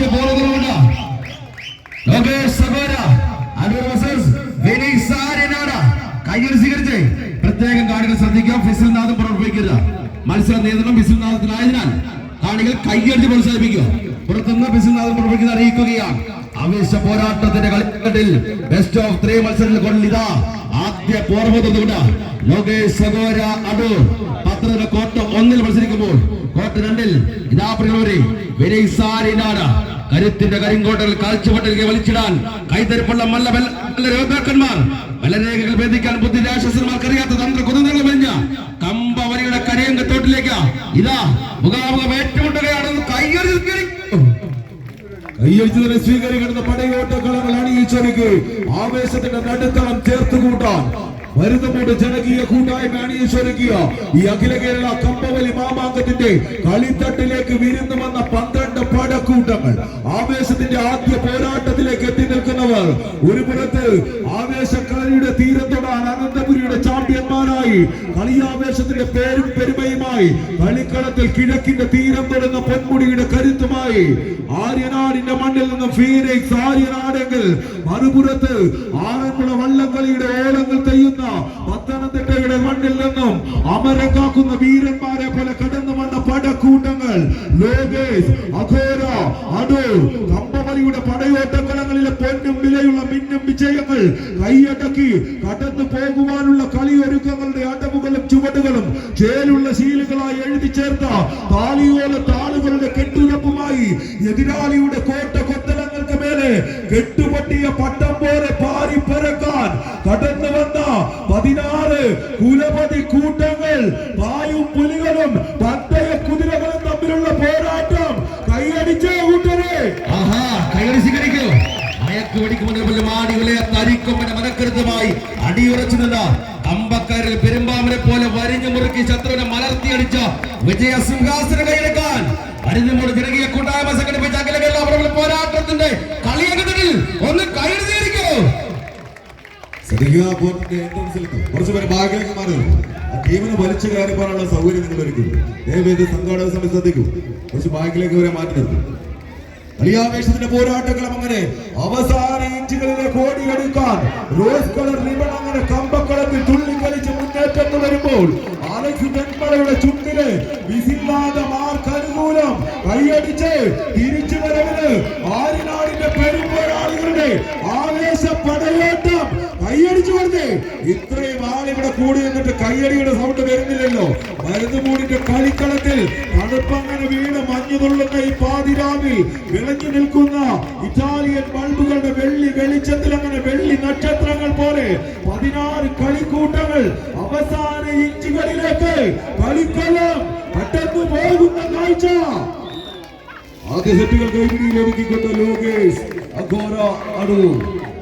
ആദ്യ ബോളുകളുണ്ട് ലോകേഷ് സഗോര കയ്യിൽ സ്വീകരിച്ച്. പ്രത്യേകം കാണികൾ ശ്രദ്ധിക്കുക. ഫിസിൽനാഥം പുറപ്പെടുവിക്കരുത്. മത്സര നിയന്ത്രണം ഫിസിൽനാഥത്തിനായതിനാൽ കാണികൾ കൈയടിച്ച് പ്രോത്സാഹിപ്പിക്കുക. പുറത്തുനിന്ന് ഫിസിൽനാഥം പുറപ്പെടുവിക്കുന്ന അറിയിക്കുകയാണ്. ആവേശ പോരാട്ടത്തിന്റെ കളിക്കട്ടിൽ ബെസ്റ്റ് ഓഫ് ത്രീ മത്സരത്തിൽ കൊണ്ടിതാ ആദ്യ പോർവതുകൊണ്ട് ലോകേഷ് സഗോര അടു പത്രത്തിന് കോട്ട ഒന്നിൽ മത്സരിക്കുമ്പോൾ കോട്ട രണ്ടിൽ ഇതാ പ്രിയമുള്ളവരെ വിനയ് സാരിനാട് കരുത്തിന്റെ കരിങ്കോട്ടകൾ കാഴ്ചപ്പെട്ടിലേക്ക് വലിച്ചിടാൻ കൈതരിപ്പുള്ള മല്ല യോദ്ധാക്കന്മാർ മലരേഖകൾ ഭേദിക്കാൻ ബുദ്ധി രാക്ഷസന്മാർക്ക് അറിയാത്ത തന്ത്ര കുതന്ത്രങ്ങൾ വലിഞ്ഞ കമ്പവരിയുടെ കരിയങ്കത്തോട്ടിലേക്ക്. ഇതാ മുഖാമുഖം ഏറ്റുമുട്ടുകയാണെന്ന് കയ്യൊരു കൈയടിച്ചു സ്വീകരിക്കുന്ന പടയോട്ടക്കളങ്ങൾ അണിയിച്ചൊരുക്കി ആവേശത്തിന്റെ നടുത്തളം ചേർത്ത് കൂട്ടാൻ മരുന്നുമൂട് ജനകീയ കൂട്ടായ്മ അണിയിച്ചൊരുക്കിയ ഈ അഖില കേരള കമ്പവലി മാമാങ്കത്തിന്റെ കളിത്തട്ടിലേക്ക് വിരുന്നു വന്ന പന്ത്രണ്ട് പടക്കൂട്ടങ്ങൾ. ആവേശത്തിന്റെ ആദ്യ പോരാട്ടത്തിലേക്ക് എത്തി നിൽക്കുന്നവർ. ഒരു പുറത്ത് ആവേശക്കാരിയുടെ തീരത്തോടാണ് തൊടാൻ അനന്തപുരിയുടെ ചാമ്പ്യന്മാരായി കളിയാവേശത്തിന്റെ പേരും പെരുമയുമായി കളിക്കളത്തിൽ കിഴക്കിന്റെ തീരം തൊടുന്ന പൊന്മുടിയുടെ കരുത്തുമായി ആര്യനാടിന്റെ മണ്ണിൽ നിന്ന് ഫീനിക്സ് ആര്യനാടെങ്കിൽ മറുപുറത്ത് ആറന്മുള വള്ളംകളിയുടെ ഓളങ്ങൾ തെയ്യുന്ന പത്തനംതിട്ടയുടെ മണ്ണിൽ നിന്നും അമരം കാക്കുന്ന വീരന്മാരെ പോലെ കടന്നു വന്ന പടക്കൂട്ടങ്ങൾ. ലോകേഷ് അഘോര അടൂർ കമ്പമലിയുടെ പടയോട്ടക്കളങ്ങളിലെ പൊന്നും വിലയുള്ള മിന്നും വിജയങ്ങൾ കൈയടക്കി കടന്നു പോകുവാനുള്ള കളിയൊരുക്കങ്ങളുടെ അടവുകളും ചുവടുകളും ചേലുള്ള ശീലുകളായി എഴുതി ചേർത്ത താലിയോല താളുകളുടെ കെട്ടുറപ്പുമായി എതിരാളിയുടെ കോട്ട കൊത്തലങ്ങൾക്ക് മേലെ കെട്ടുപൊട്ടിയ പട്ടം പോലെ പാരി പരക്കാൻ കടന്നു വന്ന പതിനാറ് കുലപതി കൂട്ടങ്ങൾ പായും പുലികളും അടിയുറച്ചു നിന്ന അമ്പക്കാരിൽ പെരുമ്പാമനെ പോലെ വരിഞ്ഞു മുറുക്കി ശത്രുവിനെ മലർത്തിയടിച്ച വിജയ സിംഹാസനം കൈയെടുക്കാൻ മരുന്നുമൂട് ജനകീയ കൂട്ടായ്മ സംഘടിപ്പിച്ച അഖില പോരാട്ടത്തിന്റെ കളിയകത്തിൽ ഒന്ന് ബാഗിലേക്ക് വരെ മാറ്റി അങ്ങനെ അവസാന ഇഞ്ചുകളിലെ കോടിയെടുക്കാൻ റോസ് കളർ റിബൺ അലക്സ് വെൺമഴയുടെ ചുണ്ടിൽ വിസില്ലാതെ മാർക്ക് അനുകൂലം കൈയടിച്ച് തിരിച്ചു വരവിന് ആര്യനാടിന്റെ പെരുമ്പോരാളികളുടെ ആവേശ പടയോട്ടം കൈയടിച്ചു കൊടുത്തേ. ഇത്രയും ആളിവിടെ കൂടി നിന്നിട്ട് കൈയടിയുടെ സൗണ്ട് വരുന്നില്ലല്ലോ. മരുന്നുമൂടിന്റെ കളിക്കളത്തിൽ തണുപ്പങ്ങനെ വീണ് മഞ്ഞു തുള്ളുന്ന ഈ പാതിരാവിൽ വിളഞ്ഞു നിൽക്കുന്ന ഇറ്റാലിയൻ ബൾബുകളുടെ വെള്ളി വെളിച്ചത്തിൽ അങ്ങനെ വെള്ളി നക്ഷത്രങ്ങൾ പോലെ പതിനാറ് അവസാന ഇഞ്ചുകളിലേക്ക് കളിക്കളം. കടന്നു പോകുന്ന കാഴ്ച. ആദ്യ സെറ്റുകൾ കൈപിടിയിൽ ഒതുക്കിക്കൊണ്ട് ലോകേഷ് അഘോര അടൂർ.